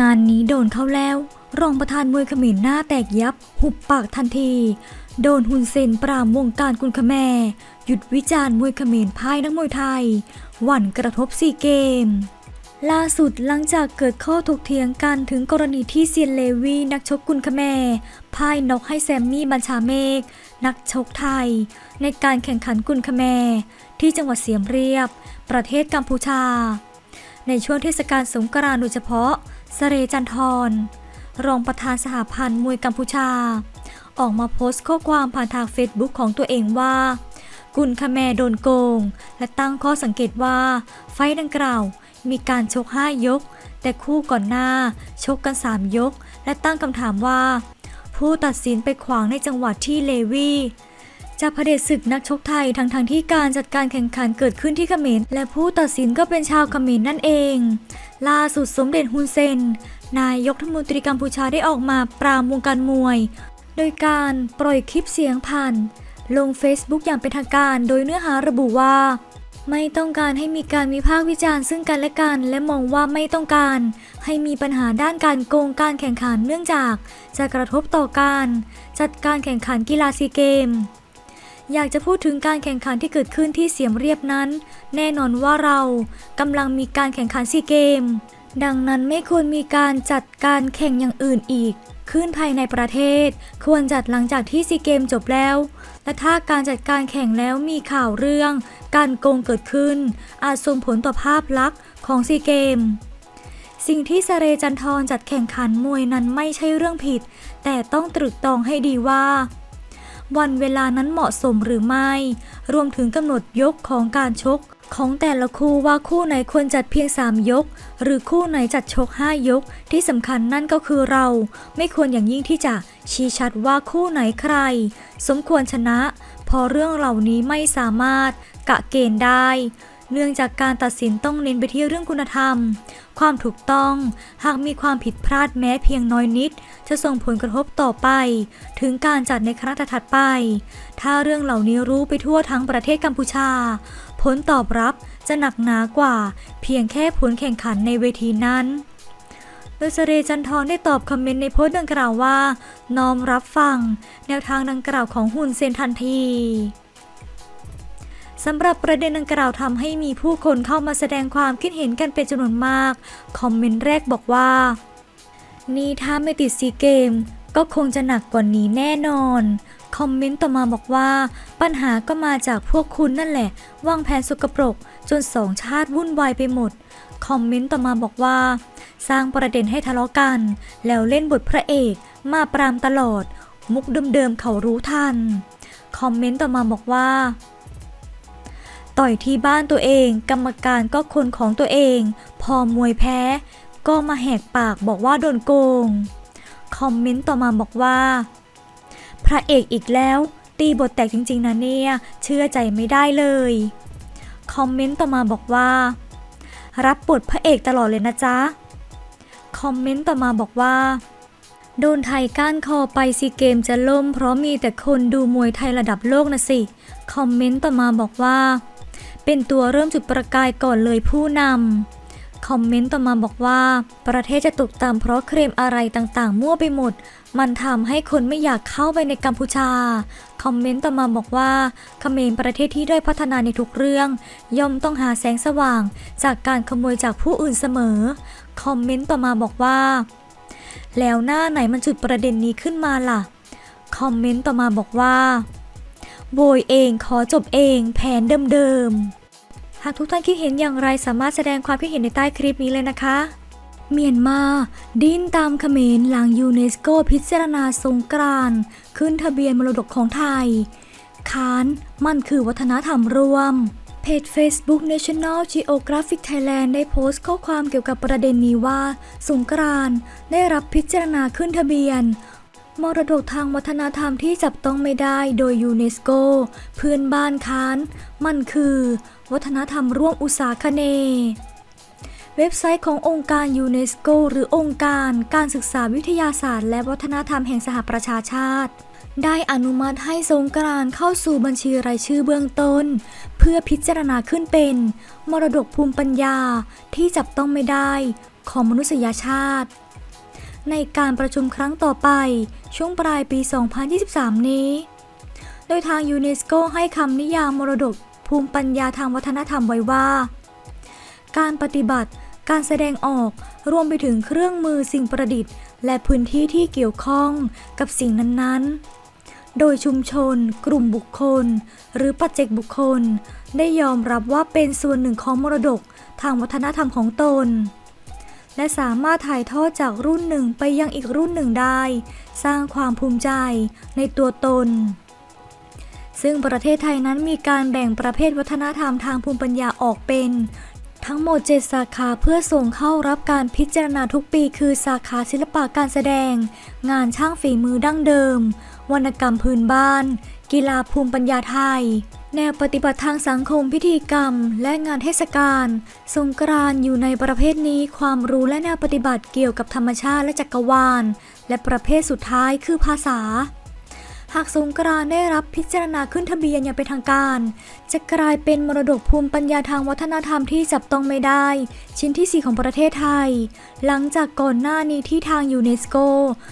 งานนี้โดนเข้าแล้ว รองประธานมวยเขมรหน้าแตกยับ หุบปากทันที โดนหุนเซนปรามวงการกุลคแมหยุดวิจารณ์มวยเขมรพ่ายนักมวยไทย หวั่นกระทบซีเกม ล่าสุดหลังจากเกิดข้อถกเถียงกันถึงกรณีที่เซียนเลวีนักชกกุลคแมพ่ายนกให้แซมมี่บัญชาเมฆนักชกไทย ในการแข่งขันกุลคแมที่จังหวัดเสียมเรียบ ประเทศกัมพูชา ในช่วงเทศกาลสงกรานต์โดยเฉพาะ สเรจันทรรองประธานสหพันธ์มวยกัมพูชา ออกมาโพสต์ข้อความผ่านทางเฟซบุ๊กของตัวเองว่ากุลคแมโดนโกง และตั้งข้อสังเกตว่า ไฟดังกล่าว มีการชก 5 ยก แต่คู่ก่อนหน้า ชกกัน 3 ยก และตั้งคำถามว่า ผู้ตัดสินไปขวางในจังหวัดที่เลวี จะเผด็จศึกนักชกไทยทั้งทงๆที่การจัดการแข่งขันเกิดขึ้นที่เขมรและผู้ตัดสินก็เป็นชาวเขมรนั่นเอง ล่าสุดสมเด็จฮุนเซน นายกรัฐมนตรีกัมพูชาได้ออกมาปรามวงการมวย โดยการปล่อยคลิปเสียงผ่าน ลง Facebook อย่างเป็นทางการ โดยเนื้อหาระบุว่า ไม่ต้องการให้มีการวิพากษ์วิจารณ์ซึ่งกันและกัน และมองว่าไม่ต้องการ ให้มีปัญหาด้านการโกงการแข่งขันเนื่องจาก จะกระทบต่อการ จัดการแข่งขันกีฬาซีเกม อยากจะพูดถึงการแข่งขันที่เกิดขึ้นที่เสียมเรียบนั้น แน่นอนว่าเรากำลังมีการแข่งขันซีเกม ดังนั้นไม่ควรมีการจัดการแข่งอย่างอื่นอีก ขึ้นภายในประเทศ ควรจัดหลังจากที่ซีเกมจบแล้ว และถ้าการจัดการแข่งแล้วมีข่าวเรื่อง การโกงเกิดขึ้น อาจส่งผลต่อภาพลักษณ์ของซีเกมสิ่งที่สเรจันทรจัดแข่งขันมวยนั้นไม่ใช่เรื่องผิด แต่ต้องตรึกตรองให้ดีว่า วันเวลานั้นเหมาะสมหรือไม่ รวมถึงกำหนดยกของการชก ของแต่ละคู่ว่าคู่ไหนควรจัดเพียง 3 ยก หรือคู่ไหนจัดชก 5 ยก ที่สำคัญนั่นก็คือเรา ไม่ควรอย่างยิ่งที่จะชี้ชัดว่าคู่ไหนใคร สมควรชนะเพอเรื่องเหล่านี้ไม่สามารถกะเกณฑ์ได้ เนื่องจากการตัดสินต้องเน้นไปที่เรื่องคุณธรรม ความถูกต้อง หากมีความผิดพลาดแม้เพียงน้อยนิด จะส่งผลกระทบต่อไป ถึงการจัดในครั้งถัดไป ถ้าเรื่องเหล่านี้รู้ไปทั่วทั้งประเทศกัมพูชา ผลตอบรับจะหนักหนากว่า เพียงแค่ผลแข่งขันในเวทีนั้นโดยเสเรจันทรได้ตอบคอมเมนต์ในโพสต์ดังกล่าวว่า น้อมรับฟัง แนวทางดังกล่าวของหุ่นเซนทันที สำหรับประเด็นดังกล่าวทำให้มีผู้คนเข้ามาแสดงความคิดเห็นกันเป็นจำนวนมาก คอมเมนต์แรกบอกว่า นี่ถ้าไม่ติดซีเกม ก็คงจะหนักกว่านี้แน่นอน คอมเมนต์ต่อมาบอกว่า ปัญหาก็มาจากพวกคุณนั่นแหละ วางแผนสกปรก จนสองชาติวุ่นวายไปหมด คอมเมนต์ต่อมาบอกว่า สร้างประเด็นให้ทะเลาะกัน แล้วเล่นบทพระเอกมาปรามตลอด มุกเดิมๆเขารู้ทัน คอมเมนต์ต่อมาบอกว่า ต่อยที่บ้านตัวเอง กรรมการก็คนของตัวเอง พอมวยแพ้ ก็มาแหกปากบอกว่าโดนโกง คอมเมนต์ต่อมาบอกว่า พระเอกอีกแล้ว ตีบทแตกจริง ๆนะเนี่ย เชื่อใจไม่ได้เลย คอมเมนต์ต่อมาบอกว่า รับบทพระเอกตลอดเลยนะจ๊ะ คอมเมนต์ต่อมาบอกว่าโดนไทยก้านคอไปซีเกมจะล่มเพราะมีแต่คนดูมวยไทยระดับโลกนะสิ คอมเมนต์ต่อมาบอกว่า เป็นตัวเริ่มจุดประกายก่อนเลยผู้นำคอมเมนต์ต่อมาบอกว่า ประเทศจะตกต่ำเพราะเคลมอะไรต่างๆ มั่วไปหมด มันทำให้คนไม่อยากเข้าไปในกัมพูชา คอมเมนต์ต่อมาบอกว่าเขมรประเทศที่ได้พัฒนาในทุกเรื่อง ย่อมต้องหาแสงสว่าง จากการขโมยจากผู้อื่นเสมอ คอมเมนต์ต่อมาบอกว่า แล้วหน้าไหนมันจุดประเด็นนี้ขึ้นมาล่ะ คอมเมนต์ต่อมาบอกว่า โวยเองขอจบเอง แผนเดิมๆ หากทุกท่านคิดเห็นอย่างไรสามารถแสดงความคิดเห็นในใต้คลิปนี้เลยนะคะ เมียนมา ดิ้นตามเขมรหลังยูเนสโกพิจารณาสงกรานขึ้นทะเบียนมรดกของไทย ค้านมันคือวัฒนธรรมร่วม เพจ Facebook National Geographic Thailand ได้โพสต์ข้อความเกี่ยวกับประเด็นนี้ว่า สงกรานได้รับพิจารณาขึ้นทะเบียน มรดกทางวัฒนธรรมที่จับต้องไม่ได้โดยยูเนสโก เพื่อนบ้านค้าน มันคือ วัฒนธรรมร่วมอุตสาคเนยเว็บไซต์ขององค์การยูเนสโก หรือองค์การการศึกษาวิทยาศาสตร์ และวัฒนธรรมแห่งสหประชาชาติ ได้อนุมัติให้สงกรานเข้าสู่บัญชีรายชื่อเบื้องต้น เพื่อพิจารณาขึ้นเป็น มรดกภูมิปัญญาที่จับต้องไม่ได้ของมนุษยชาติ ในการประชุมครั้งต่อไป ช่วงปลายปี 2023 นี้ โดยทางยูเนสโกให้คำนิยามมรดกภูมิปัญญาทางวัฒนธรรมไว้ว่า การปฏิบัติ การแสดงออก รวมไปถึงเครื่องมือสิ่งประดิษฐ์ และพื้นที่ที่เกี่ยวข้องกับสิ่งนั้นๆ โดยชุมชน กลุ่มบุคคล หรือปัจเจกบุคคล ได้ยอมรับว่าเป็นส่วนหนึ่งของมรดกทางวัฒนธรรมของตน และสามารถถ่ายทอดจากรุ่นหนึ่งไปยังอีกรุ่นหนึ่งได้ สร้างความภูมิใจในตัวตน ซึ่งประเทศไทยนั้นมีการแบ่งประเภทวัฒนธรรมทางภูมิปัญญาออกเป็น ทั้งหมด 7 สาขาเพื่อส่งเข้ารับการพิจารณาทุกปี คือสาขาศิลปะการแสดง งานช่างฝีมือดั้งเดิม วรรณกรรมพื้นบ้าน กีฬาภูมิปัญญาไทย แนวปฏิบัติทางสังคมพิธีกรรม และงานเทศกาลสงกรานต์อยู่ในประเภทนี้ความรู้และแนวปฏิบัติเกี่ยวกับธรรมชาติและจักรวาล และประเภทสุดท้ายคือภาษา หากสงกรานได้รับพิจารณาขึ้นทะเบียนอย่างเป็นทางการ จะกลายเป็นมรดกภูมิปัญญาทางวัฒนธรรมที่จับต้องไม่ได้ ชิ้นที่ 4 ของประเทศไทย หลังจากก่อนหน้านี้ที่ทางยูเนสโก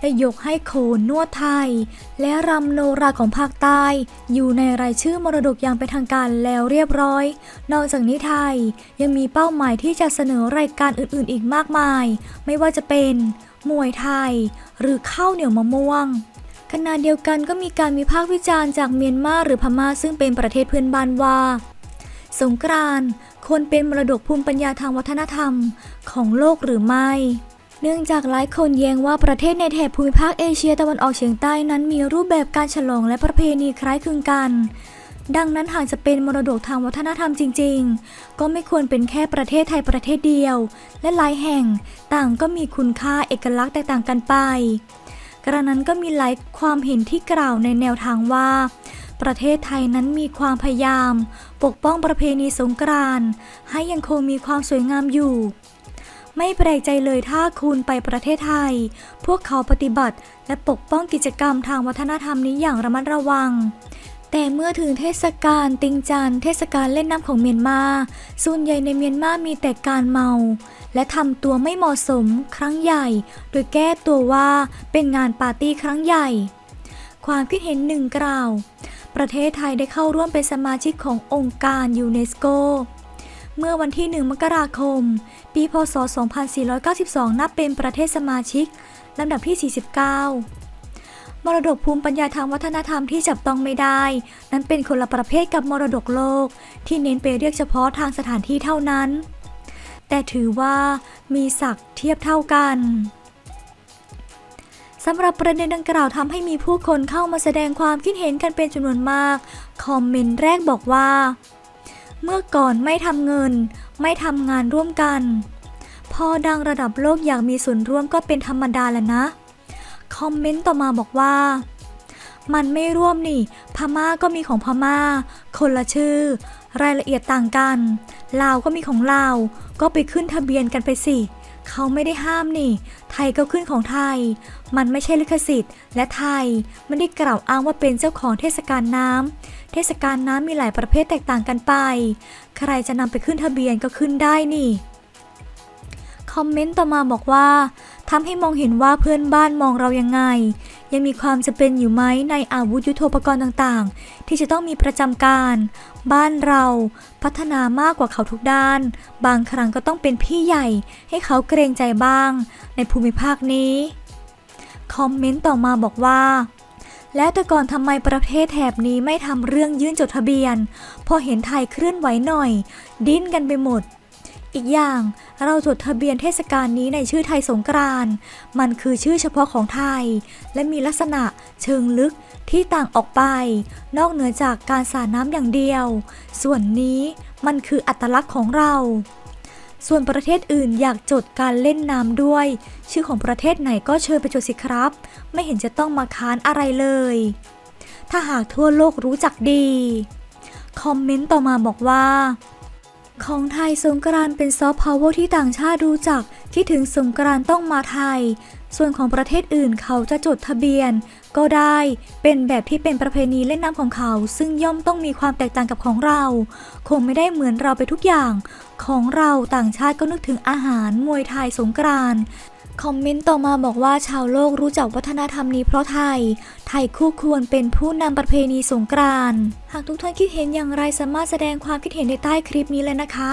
ได้ยกให้โขนนวดไทย และรำโนราของภาคใต้ อยู่ในรายชื่อมรดกอย่างเป็นทางการแล้วเรียบร้อย นอกจากนี้ไทยยังมีเป้าหมายที่จะเสนอรายการอื่น ๆ อีกมากมาย ไม่ว่าจะเป็นมวยไทย หรือข้าวเหนียวมะม่วง ขณะเดียวกันก็มีการวิพากษ์วิจารณ์จากเมียนมาหรือพม่าซึ่งเป็นประเทศเพื่อนบ้านว่า สงกรานต์ควรเป็นมรดกภูมิปัญญาทางวัฒนธรรมของโลกหรือไม่ เนื่องจากหลายคนแย้งว่าประเทศในแถบภูมิภาคเอเชียตะวันออกเฉียงใต้นั้นมีรูปแบบการฉลองและประเพณีคล้ายคลึงกัน ดังนั้นหากจะเป็นมรดกทางวัฒนธรรมจริง ๆ ก็ไม่ควรเป็นแค่ประเทศไทยประเทศเดียว และหลายแห่งต่างก็มีคุณค่าเอกลักษณ์แตกต่างกันไป กระนั้นก็มีหลายความเห็นที่กล่าวในแนวทางว่า ประเทศไทยนั้นมีความพยายาม ปกป้องประเพณีสงกรานต์ให้ยังคงมีความสวยงามอยู่ ไม่แปลกใจเลยถ้าคุณไปประเทศไทย พวกเขาปฏิบัติและปกป้องกิจกรรมทางวัฒนธรรมนี้อย่างระมัดระวัง แต่เมื่อถึงเทศกาลติงจันเทศกาลเล่นน้ำของเมียนมาส่วนใหญ่ในเมียนมามีแต่การเมา และทำตัวไม่เหมาะสมครั้งใหญ่ โดยแก้ตัวว่าเป็นงานปาร์ตี้ครั้งใหญ่ ความคิดเห็นหนึ่งกล่าว ประเทศไทยได้เข้าร่วมเป็นสมาชิกขององค์การยูเนสโก เมื่อวันที่ 1 มกราคม ปี พศ 2492 นับเป็นประเทศสมาชิกลำดับที่ 49 มรดกภูมิปัญญาทางวัฒนธรรมที่จับต้องไม่ได้ นั้นเป็นคนละประเภทกับมรดกโลก ที่เน้นไปเรียกเฉพาะทางสถานที่เท่านั้น แต่ถือว่ามีศักดิ์เทียบเท่ากันสำหรับประเด็นดังกล่าวทำให้มีผู้คนเข้ามาแสดงความคิดเห็นกันเป็นจำนวนมาก คอมเมนต์แรกบอกว่า เมื่อก่อนไม่ทำเงิน ไม่ทำงานร่วมกัน พอดังระดับโลกอยากมีส่วนร่วมก็เป็นธรรมดาแหละนะ คอมเมนต์ต่อมาบอกว่า มันไม่ร่วมนี่ พม่าก็มีของพม่า คนละชื่อ รายละเอียดต่างกันลาวก็มีของลาวก็ไปขึ้นทะเบียนกันไปสิเขาไม่ได้ห้ามนี่ ไทยก็ขึ้นของไทย มันไม่ใช่ลิขสิทธิ์ และไทยไม่ได้กล่าวอ้างว่าเป็นเจ้าของเทศกาลน้ำ เทศกาลน้ำมีหลายประเภทแตกต่างกันไป ใครจะนำไปขึ้นทะเบียนก็ขึ้นได้นี่ คอมเมนต์ต่อมาบอกว่าทำให้มองเห็นว่าเพื่อนบ้านมองเรายังไง ยังมีความจะเป็นอยู่ไหมในอาวุธยุโทโธปกรณ์ต่างๆ ที่จะต้องมีประจำการ บ้านเราพัฒนามากกว่าเขาทุกด้าน บางครั้งก็ต้องเป็นพี่ใหญ่ให้เขาเกรงใจบ้าง ในภูมิภาคนี้ คอมเมนต์ต่อมาบอกว่าแล้วแต่ก่อนทำไมประเทศแถบนี้ไม่ทำเรื่องยื่นจดทะเบียน พอเห็นไทยเคลื่อนไหวหน่อย ดิ้นกันไปหมด อีกอย่างเราจดทะเบียนเทศกาลนี้ในชื่อไทยสงกรานต์มันคือชื่อเฉพาะของไทย และมีลักษณะเชิงลึกที่ต่างออกไป นอกเหนือจากการสาดน้ำอย่างเดียว ส่วนนี้มันคืออัตลักษณ์ของเรา ส่วนประเทศอื่นอยากจดการเล่นน้ำด้วย ชื่อของประเทศไหนก็เชิญไปจดสิครับ ไม่เห็นจะต้องมาค้านอะไรเลย ถ้าหากทั่วโลกรู้จักดี คอมเมนต์ต่อมาบอกว่า ของไทยสงกรานเป็นซอฟต์พาวเวอร์ที่ต่างชาติรู้จักคิดถึงสงกรานต้องมาไทย ส่วนของประเทศอื่นเขาจะจดทะเบียน ก็ได้เป็นแบบที่เป็นประเพณีเล่นน้ำของเขา ซึ่งย่อมต้องมีความแตกต่างกับของเรา คงไม่ได้เหมือนเราไปทุกอย่าง ของเราต่างชาติก็นึกถึงอาหารมวยไทยสงกราน คอมเมนต์ต่อมาบอกว่าชาวโลกรู้จักวัฒนธรรมนี้เพราะไทย ไทยคู่ควรเป็นผู้นำประเพณีสงกรานต์ หากทุกท่านคิดเห็นอย่างไรสามารถแสดงความคิดเห็นในใต้คลิปนี้เลยนะคะ